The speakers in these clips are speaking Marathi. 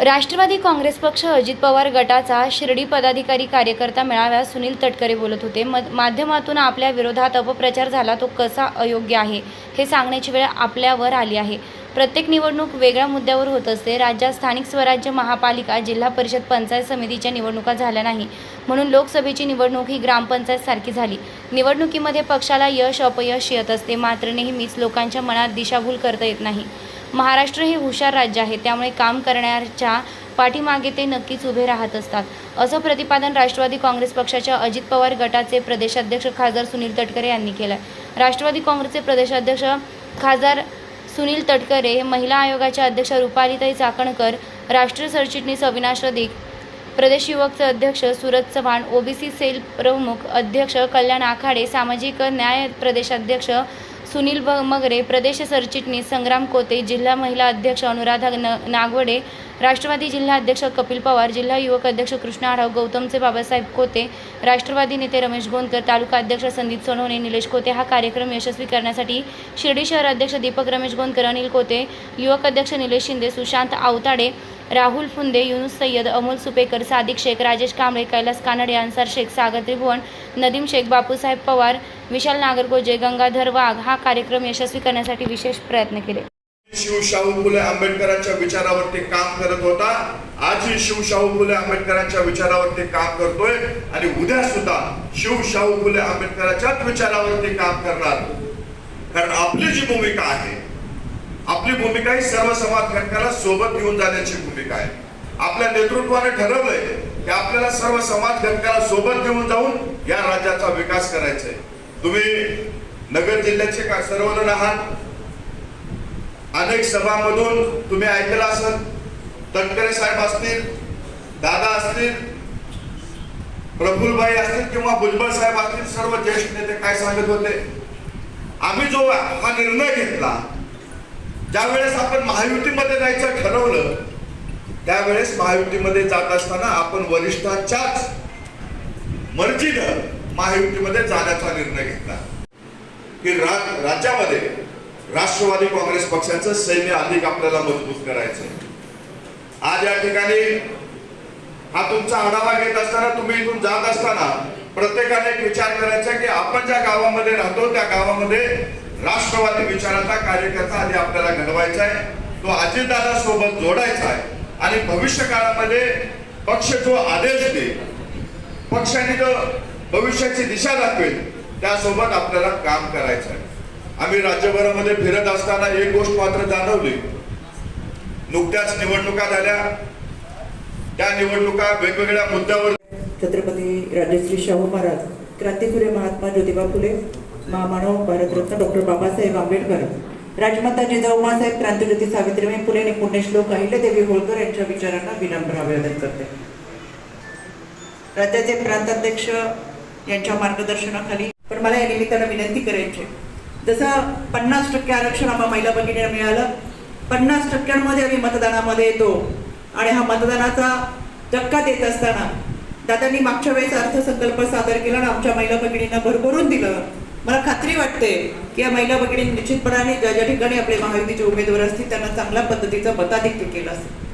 राष्ट्रवादी काँग्रेस पक्ष अजित पवार गटाचा शिर्डी पदाधिकारी कार्यकर्ता मेळाव्यात सुनील तटकरे बोलत होते. माध्यमातून आपल्या विरोधात अपप्रचार झाला तो कसा अयोग्य आहे हे सांगण्याची वेळ आपल्यावर आली आहे. प्रत्येक निवडणूक वेगळ्या मुद्द्यावर होत असते. राज्यात स्थानिक स्वराज्य महापालिका जिल्हा परिषद पंचायत समितीच्या निवडणुका झाल्या नाही म्हणून लोकसभेची निवडणूक ही ग्रामपंचायतसारखी झाली. निवडणुकीमध्ये पक्षाला यश अपयश येत असते मात्र नेहमीच लोकांच्या मनात दिशाभूल करता येत नाही. महाराष्ट्र हे हुशार राज्य आहे त्यामुळे काम करण्याच्या पाठीमागे ते नक्कीच उभे राहत असतात. असं प्रतिपादन राष्ट्रवादी काँग्रेस पक्षाच्या अजित पवार गटाचे प्रदेशाध्यक्ष खासदार सुनील तटकरे यांनी केलं राष्ट्रवादी काँग्रेसचे प्रदेशाध्यक्ष खासदार सुनील तटकरे हे महिला आयोगाच्या अध्यक्ष रुपालीताई चाकणकर राष्ट्रीय सरचिटणीस अविनाश रदिक प्रदेश युवकचे अध्यक्ष सुरज चव्हाण ओबीसी सेल प्रमुख अध्यक्ष कल्याण आखाडे सामाजिक न्याय प्रदेशाध्यक्ष सुनील ब मगरे प्रदेश सरचिटणीस संग्राम कोते जिल्हा महिला अध्यक्ष अनुराधा न नागवडे राष्ट्रवादी जिल्हा अध्यक्ष कपिल पवार जिल्हा युवक अध्यक्ष कृष्ण आढाव गौतमचे बाबासाहेब कोते राष्ट्रवादी नेते रमेश गोंदकर तालुका अध्यक्ष संदीप सोनवणे निलेश कोते हा कार्यक्रम यशस्वी करण्यासाठी शिर्डी शहर अध्यक्ष दीपक रमेश गोंदकर अनिल कोते युवक अध्यक्ष निलेश शिंदे सुशांत आवताडे राहुल फुंदे युनुस सय्यद अमोल सुपेकर सादिक शेख राजेश कांबळे कैलास कानडे अन्सार शेख सागर त्रिभुवन नदीम शेख बापूसाहेब पवार विशाल नागरगोजे गंगाधर वाघ हा कार्यक्रम यशस्वी करण्यासाठी विशेष प्रयत्न केले. शिवशाहू फुले आंबेडकरांच्या विचारावरती काम करत होता. आजही शिवशाहू फुले आंबेडकरांच्या विचारावरती काम करतोय आणि उद्या सुद्धा शिवशाहू फुले आंबेडकरांच्याच विचारावरती काम करणार. कारण आपली जी भूमिका आहे आपली भूमिका ही सर्व समाज घटकाला सोबत घेऊन जाण्याची भूमिका आहे. आपल्या नेतृत्वाने ठरवलंय की आपल्याला सर्व समाज घटकाला सोबत घेऊन जाऊन या राज्याचा विकास करायचा आहे तुम्ही नगर जिल्ह्याचे का सर्वजण आहात? अनेक सभामधून तुम्ही ऐकलं असेल. तटकरे साहेब असतील दादा असतील प्रफुलभाई असतील किंवा भुजबळ साहेब असतील सर्व ज्येष्ठ नेते काय सांगत होते? आम्ही जो हा निर्णय घेतला ज्यावेळेस आपण महायुतीमध्ये जायचं ठरवलं त्यावेळेस महायुतीमध्ये जात असताना आपण वरिष्ठांच्याच मर्जीनं महायुतीमध्ये जाण्याचा निर्णय घेतला. की रा- राज्यामध्ये राष्ट्रवादी काँग्रेस पक्षाचं सैन्य अधिक आपल्याला मजबूत करायचं आज या ठिकाणी हा तुमचा आढावा घेत असताना तुम्ही इथून जात असताना प्रत्येकाने एक विचार करायचा की आपण ज्या गावामध्ये राहतो त्या गावामध्ये राष्ट्रवादी विचाराचा कार्यकर्ता आधी आपल्याला घडवायचा आहे. तो अजितदादा सोबत जोडायचा आहे. आणि भविष्य काळामध्ये पक्ष जो आदेश देईल पक्षाने जो भविष्याची दिशा दाखवेल त्यासोबत आपल्याला काम करायचं आहे. आम्ही राज्यभरामध्ये फिरत असताना एक गोष्ट मात्र जाणवली. नुकत्याच निवडणुका झाल्या. त्या निवडणुका वेगवेगळ्या मुद्द्यावर छत्रपती राजश्री शाहू महाराज क्रांतीसूर्य महात्मा ज्योतिबा फुले महामानव भारतरत्न डॉक्टर बाबासाहेब आंबेडकर राजमाता जिजाऊ मासाहेब क्रांतिज्योती सावित्रीबाई फुले आणि पुण्यश्लोक अहिल्यादेवी होळकर यांच्या विचारांना विनम्र अभिवादन करते. राज्याचे प्रांताध्यक्ष यांच्या मार्गदर्शनाखाली पण मला या निमित्तानं विनंती करायची जसं पन्नास टक्के आरक्षण आम्हा महिला भगिनीला मिळालं पन्नास टक्क्यांमध्ये आम्ही मतदानामध्ये येतो आणि हा मतदानाचा धक्का देत असताना दादांनी मागच्या वेळेस अर्थसंकल्प सादर केला आणि आमच्या महिला भगिनींना भरभरून दिलं. मला खात्री वाटते की या महिला भगिनी निश्चितपणाने ज्या ज्या ठिकाणी आपले महायुतीचे उमेदवार असतील त्यांना चांगल्या पद्धतीचं मताधिक्य केलं असेल.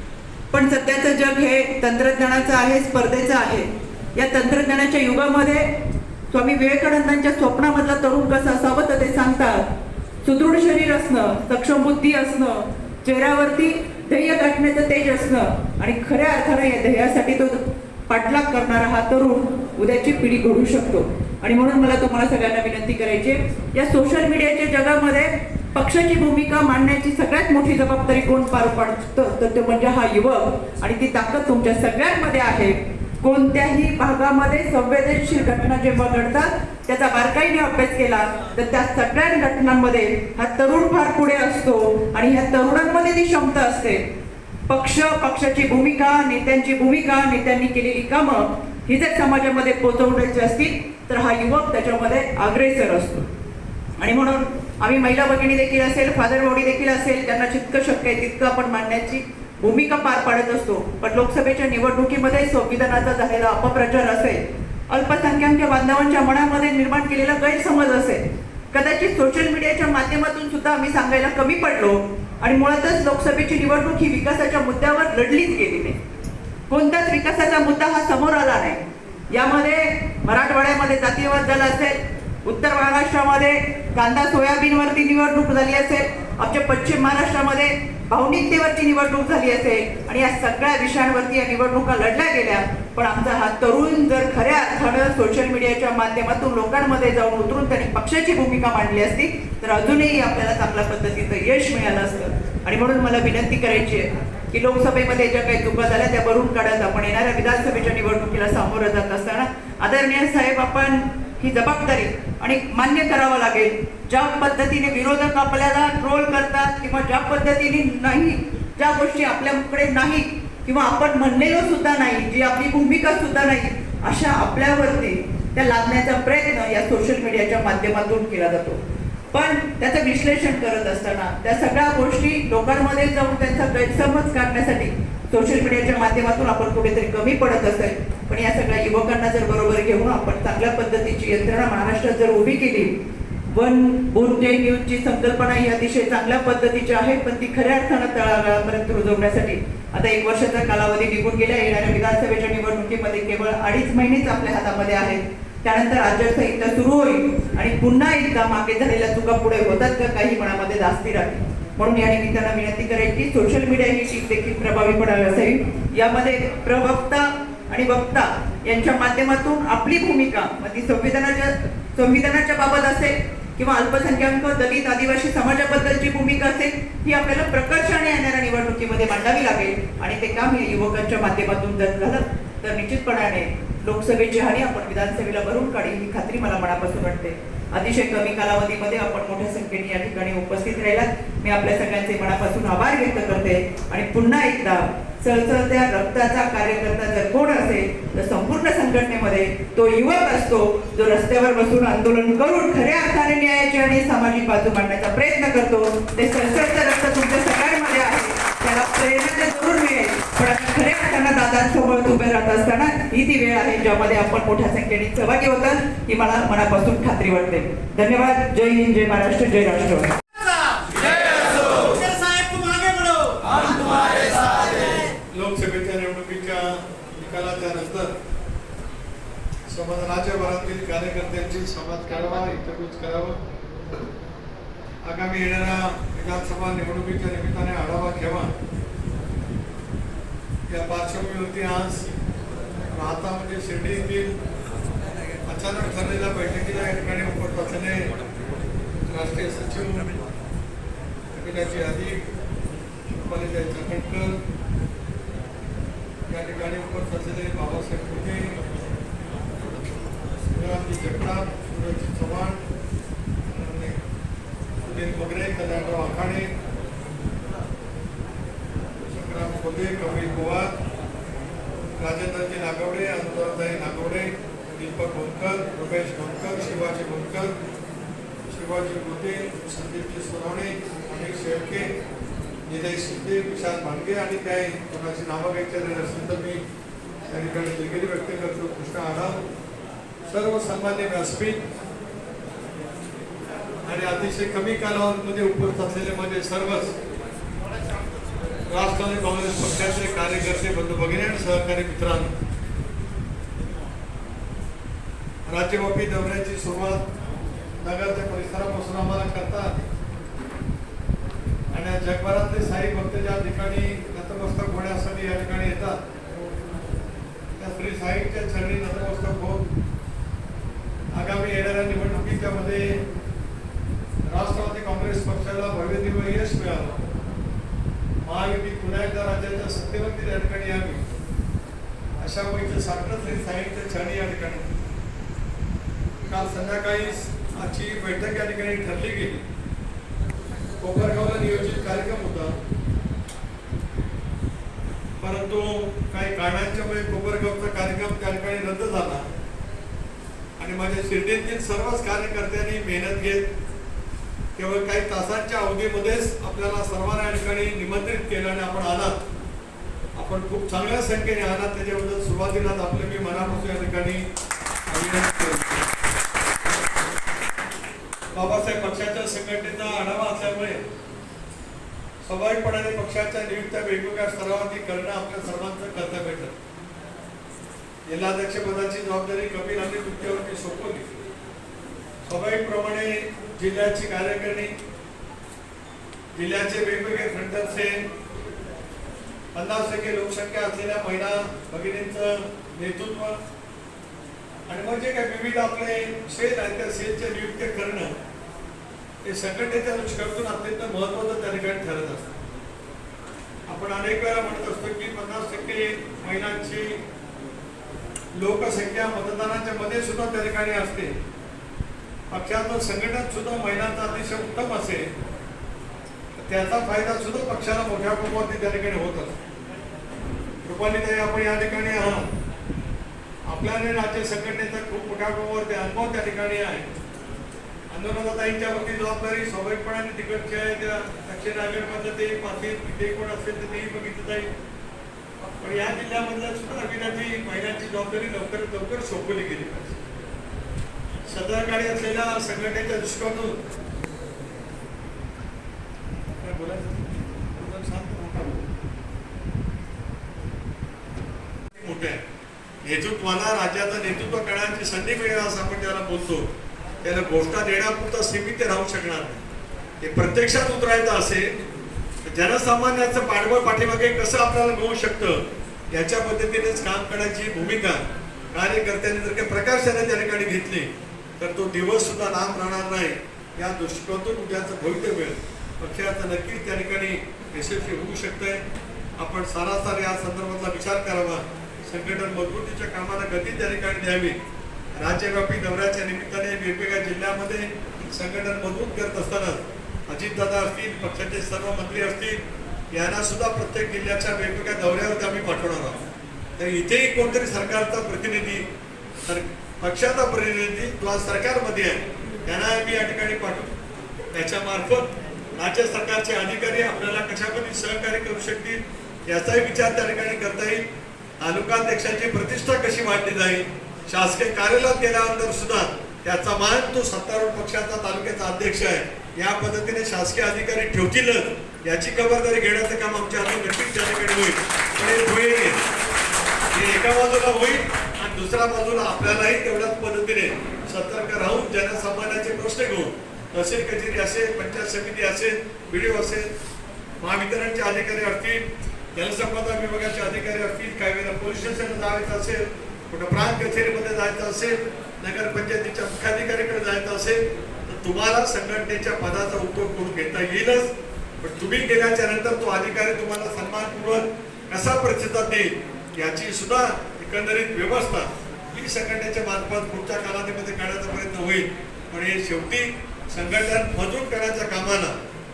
पण सध्याचं जग हे तंत्रज्ञानाचं आहे स्पर्धेचं आहे. या तंत्रज्ञानाच्या युगामध्ये स्वामी विवेकानंदांच्या स्वप्नामधला तरुण कसं असावं तर ते सांगतात सुदृढ शरीर असणं सक्षम बुद्धी असणं चेहऱ्यावरती ध्येय गाठण्याचं तेज असणं आणि खऱ्या अर्थाने या ध्येयासाठी तो पाठलाग करणारा हा तरुण उद्याची पिढी घडू शकतो. आणि म्हणून मला तुम्हाला सगळ्यांना विनंती करायची या सोशल मीडियाच्या जगामध्ये पक्षाची भूमिका मांडण्याची सगळ्यात मोठी जबाबदारी कोण पार पाडतं? तर तो म्हणजे हा युवक. आणि ती ताकद तुमच्या सगळ्यांमध्ये आहे. कोणत्याही भागामध्ये संवेदनशील घटना जेव्हा घडतात त्याचा बारकाईने अभ्यास केला तर त्या सगळ्या घटनांमध्ये हा तरुण फार पुढे असतो. आणि ह्या तरुणांमध्ये ती क्षमता असते. पक्ष पक्षाची भूमिका नेत्यांची भूमिका नेत्यांनी केलेली कामं ही जर समाजामध्ये पोहोचवण्याची असतील तर हा युवक त्याच्यामध्ये अग्रेसर असतो. आणि म्हणून आम्ही महिला भगिनी देखील असेल फादर बॉडी देखील असेल त्यांना जितकं शक्य आहे तितकं आपण मांडण्याची भूमिका पार पाडत असतो. पण लोकसभेच्या निवडणुकीमध्ये संविधानाचा झालेला अपप्रचार असेल अल्पसंख्याक बांधवांच्या मनामध्ये निर्माण केलेला गैरसमज असेल कदाचित सोशल मीडियाच्या माध्यमातून सुद्धा आम्ही सांगायला कमी पडलो आणि मुळातच लोकसभेची निवडणूक ही विकासाच्या मुद्द्यावर लढलीच गेली नाही कोणताच विकासाचा मुद्दा हा समोर आला नाही. यामध्ये मराठवाड्यामध्ये जातीयवाद झाला असेल उत्तर महाराष्ट्रामध्ये कांदा सोयाबीनवरती निवडणूक झाली असेल आमच्या पश्चिम महाराष्ट्रामध्ये भावनिकतेवरती निवडणूक झाली असेल आणि या सगळ्या विषयांवरती या निवडणुका लढल्या गेल्या पण आमचा हा तरुण जर खऱ्या अर्थानं सोशल मीडियाच्या माध्यमातून लोकांमध्ये जाऊन उतरून त्यांनी पक्षाची भूमिका मांडली असती तर अजूनही आपल्याला चांगल्या पद्धतीचं यश मिळालं असतं. आणि म्हणून मला विनंती करायची आहे की लोकसभेमध्ये ज्या काही चुका झाल्या त्या भरून काढत आपण येणाऱ्या विधानसभेच्या निवडणुकीला सामोरं जात असताना आदरणीय साहेब आपण ही जबाबदारी आणि मान्य करावं लागेल. ज्या पद्धतीने विरोधक आपल्याला ट्रोल करतात किंवा ज्या पद्धतीने नाही ज्या गोष्टी आपल्याकडे नाही किंवा आपण म्हणलेलो सुद्धा नाही जी आपली भूमिका सुद्धा नाही अशा आपल्यावरती त्या लादण्याचा प्रयत्न या सोशल मीडियाच्या माध्यमातून केला जातो. पण त्याचं विश्लेषण करत असताना त्या सगळ्या गोष्टी लोकांमध्ये जाऊन त्यांचा गैरसमज काढण्यासाठी सोशल मीडियाच्या माध्यमातून आपण कुठेतरी कमी पडत असेल. पण या सगळ्या युवकांना जर बरोबर घेऊन आपण चांगल्या पद्धतीची यंत्रणा महाराष्ट्रात जर उभी केली वन बोन डे न्यूजची संकल्पना ही अतिशय चांगल्या पद्धतीची आहे पण ती खऱ्या अर्थानं तळागाळापर्यंत रुजवण्यासाठी. आता एक वर्षाचा कालावधी निघून गेल्या येणाऱ्या विधानसभेच्या निवडणुकीमध्ये केवळ अडीच महिनेच आपल्या हातामध्ये आहेत. त्यानंतर आचारसंहिता सुरू होईल आणि पुन्हा एकदा मागे झालेल्या चुका पुढे होतात का काही मनामध्ये जास्ती राहतील म्हणून या निमित्तानं विनंती करायची सोशल मीडिया ही शीख देखील प्रभावीपणे असावी यामध्ये प्रवक्ता आणि वक्ता यांच्या माध्यमातून आपली भूमिका मग ती संविधानाच्या संविधानाच्या बाबत असेल किंवा अल्पसंख्याक दलित आदिवासी समाजाबद्दलची भूमिका असेल ही आपल्याला प्रकर्षाने येणाऱ्या निवडणुकीमध्ये मांडावी लागेल. आणि ते काम या युवकांच्या माध्यमातून जर झालं तर निश्चितपणाने लोकसभेची हानी आपण विधानसभेला भरून काढी ही खात्री मला मनापासून वाटते. अतिशय कमी कालावधीमध्ये आपण मोठ्या संख्येने या ठिकाणी उपस्थित राहिलात. मी आपल्या सगळ्यांचे मनापासून आभार व्यक्त करते. आणि पुन्हा एकदा चळचळत्या रक्ताचा कार्यकर्ता जर कोण असेल तर संपूर्ण संघटनेमध्ये तो युवक असतो जो रस्त्यावर बसून आंदोलन करून खऱ्या अर्थाने न्यायाची आणि सामाजिक बाजू मांडण्याचा प्रयत्न करतो. ते सळसळतं रक्त तुमच्या सगळ्यांमध्ये आहे. त्याला प्रेरणा जरूर मिळेल. दादांसोबत उभे राहत असताना ही ती वेळ आहे ज्यामध्ये आपण मोठ्या संख्येने सहभागी होतात ही मला मनापासून खात्री वाटते. धन्यवाद. जय हिंद जय महाराष्ट्र जय राष्ट्र लोकसभेच्या निवडणुकीच्या निकालाच्या नंतर कार्यकर्त्यांची समाज करावा हितगुज करावं. आगामी येणाऱ्या विधानसभा निवडणुकीच्या निमित्ताने आढावा घ्यावा. त्या पार्श्वभूमीवरती आज राहता म्हणजे शिर्डी येथील अचानक ठरलेल्या बैठकीला या ठिकाणी उपस्थित राष्ट्रीय सचिव कपिलाची यादी रुपालीताई चाकणकर या ठिकाणी उपस्थित असलेले बाबासाहेब कुटे संग्रामजी जगताप सूरज चव्हाण आणि सुनील मगरे कल्याणराव आखाडे होते कपिल पवार राजेंद्रजी नागवडे अनुराधाई नागवडे दीपक गोंदकर रुपेश गोंदकर शिवाजी गोंदकर शिवाजी मोते संदीपजी सोनवणे अनिल शेळके निलय शिंदे विशाल भांडगे आणि काही कोणाची नावं घ्यायची झाली असेल तर मी त्या ठिकाणी दिलगिरी व्यक्त करतो. कृष्ण आढाव. सर्व सन्मान्य व्यासपीठ आणि अतिशय कमी कालावधीमध्ये उपस्थित असलेले माझे सर्वच राष्ट्रवादी काँग्रेस पक्षाचे कार्यकर्ते बंधू भगिनी आणि सहकारी मित्रांनो. राज्यव्यापी दौऱ्याची सुरुवात नगरच्या परिसरापासून आम्हाला करतात आणि जगभरातले साई भक्त ज्या ठिकाणी नतमस्तक होण्यासाठी या ठिकाणी येतात त्या श्री साईच्या चरणी नतमस्तक होत आगामी येणाऱ्या निवडणुकीच्या मध्ये राष्ट्रवादी काँग्रेस पक्षाला भव्य दिव्य यश मिळालं. महायुती पुन्हा एकदा राज्याच्या सत्तेवरती या ठिकाणी यावी अशा पैकी साठलं साहित्य छाणी या ठिकाणी. काल संध्याकाळी आजची बैठक या ठिकाणी ठरली गेली. कोपरगावला नियोजित कार्यक्रम होता. परंतु काही कारणांच्यामुळे कोपरगावचा कार्यक्रम त्या ठिकाणी रद्द झाला. आणि माझ्या शिर्डीतील सर्वच कार्यकर्त्यांनी मेहनत घेत केवळ काही तासांच्या अवधीमध्येच आपल्याला सर्वांना या ठिकाणी निमंत्रित केलं आणि आपण आलात. आपण खूप चांगल्या संख्येने आलात. त्याच्याबद्दल सुरुवातीलाच आपले मी मनापासून या ठिकाणी बाबासाहेब पक्षाच्या संघटनेचा आढावा असल्यामुळे स्वाभाविकपणाने पक्षाच्या नियुक्त्या वेगवेगळ्या स्तरावरती करणं आपल्या सर्वांचं कर्तव्य ठरतं. जिल्हाध्यक्षपदाची जबाबदारी कपिल आणि तुमच्यावरती सोपवली. स्वाभाविकप्रमाणे जिल्ह्याची कार्यकारिणी जिल्ह्याचे वेगवेगळे फ्रंटर पन्नास टक्के लोकसंख्या असलेल्या महिला भगिनींचं नेतृत्व आणि म्हणजे मग जे काही विविध आपले सेल आहेत त्या सेलच्या नियुक्त्या करणं हे संघटनेच्या दृष्टीकोनातून अत्यंत महत्वाचं त्या ठिकाणी ठरत असतं. आपण अनेक वेळा म्हणत असतो की पन्नास टक्के महिलांची लोकसंख्या मतदानाच्या मध्ये सुद्धा त्या ठिकाणी असते. पक्षाचं संघटन सुद्धा महिलांचा अतिशय उत्तम असेल त्याचा फायदा सुद्धा पक्षाला मोठ्या प्रमाणात त्या ठिकाणी होत असतो. रुपालीताई आपण या ठिकाणी आहात. आपल्याने राज्य संघटनेचा खूप मोठ्या प्रमाणावरती अनुभव त्या ठिकाणी आहे. अनुराधाताईंच्या वरती जबाबदारी स्वाभाविकपणाने तिकडच्या आहे त्या दक्षिण रायगडमधलं ते पाटील तिथे कोण असेल तर तेही बघितलं जाईल. पण या जिल्ह्यामधल्या सुद्धा अभिनेत्री महिलांची जबाबदारी लवकरात लवकर सोपवली गेली पाहिजे. सदरकाळी असलेल्या संघटनेच्या दृष्टिकोनातून. काय बोलायचं? मोठे आहे. नेतृत्वाला राज्याचं नेतृत्व करण्याची संधी मिळेल असं आपण त्याला बोलतो त्याला घोषणा देण्यापुरता सीमित राहू शकणार नाही. ते प्रत्यक्षात उतरायचं असेल जनसामान्याचं पाठबळ पाठीमागे कसं आपल्याला मिळू शकतं याच्या पद्धतीनेच काम करण्याची भूमिका कार्यकर्त्यांनी जर काही प्रकाशाने त्या ठिकाणी घेतली तर तो दिवस सुद्धा लांब राहणार नाही. या दृष्टिकोनातून उद्याचं भवितव्य पक्षाचं नक्कीच त्या ठिकाणी यशस्वी होऊ शकतंय. आपण सारासार या संदर्भातला विचार करावा. संघटन मजबूतीच्या कामाला गती त्या ठिकाणी द्यावी. राज्यव्यापी दौऱ्याच्या निमित्ताने वेगवेगळ्या जिल्ह्यामध्ये संघटन मजबूत करत असतानाच अजितदादा असतील पक्षाचे सर्व मंत्री असतील यांना सुद्धा प्रत्येक जिल्ह्याच्या वेगवेगळ्या दौऱ्यावरती आम्ही पाठवणार आहोत. तर इथेही कोणतरी सरकारचा प्रतिनिधी सर पक्षाचा प्रतिनिधी किंवा सरकारमध्ये आहे त्यांना आम्ही या ठिकाणी पाठवू. त्याच्यामार्फत राज्य सरकारचे अधिकारी आपल्याला कशामध्ये सहकार्य करू शकतील याचाही विचार त्या ठिकाणी करता येईल. तालुकाध्यक्षाची प्रतिष्ठा कशी वाढली जाईल शासकीय कार्यालयात गेल्यानंतर सुद्धा त्याचा मान तो सत्तारूढ पक्षाचा तालुक्याचा अध्यक्ष आहे या पद्धतीने शासकीय अधिकारी ठेवतीलच याची खबरदारी घेण्याचं काम आमच्या हातून नक्कीच त्या ठिकाणी होईल. पण हे ध्येय हे एका बाजूला होईल दुसऱ्या बाजूला आपल्यालाही तेवढ्याच पद्धतीने सतर्क राहून जनसामान्याचे प्रश्न घेऊन तहसील कचेरी असेल पंचायत समिती असेल बीडीओ असेल महावितरणचे अधिकारी असतील जलसंपदा विभागाचे अधिकारी असतील काही वेळेला पोलीस स्टेशनला जायचं असेल कुठं प्रांत कचेरीमध्ये जायचं असेल नगरपंचायतीच्या मुख्याधिकारीकडे जायचं असेल तर तुम्हाला संघटनेच्या पदाचा उपयोग करून घेता येईलच. पण तुम्ही गेल्याच्यानंतर तो अधिकारी तुम्हाला सन्मानपूर्वक कसा प्रतिसाद देईल याची सुद्धा एकंदरीत व्यवस्था ही संघटनेच्या मार्फत पुढच्या कालावधीमध्ये करण्याचा प्रयत्न होईल. पण हे शेवटी संघटन मजबूत करण्याच्या कामाला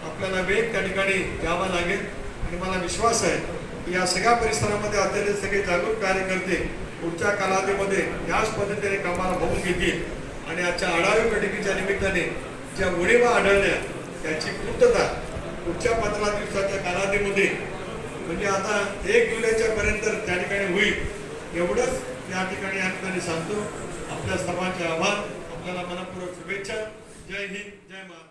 आपल्याला वेग त्या ठिकाणी द्यावा लागेल. आणि मला विश्वास आहे की या सगळ्या परिसरामध्ये असलेले सगळे जागरूक कार्यकर्ते पुढच्या कालावधीमध्ये याच पद्धतीने कामाला बघून घेतील. आणि आजच्या आढावी बैठकीच्या निमित्ताने ज्या उणीवा आढळल्या त्याची पूर्तता पुढच्या पंधरा दिवसाच्या कालावधीमध्ये म्हणजे आता एक जुलैच्या पर्यंत त्या ठिकाणी होईल. एवढंच या ठिकाणी या ठिकाणी सांगतो. आपल्या सर्वांचे आभार. आपल्याला मनपूर्वक शुभेच्छा. जय हिंद जय महाराष्ट्र.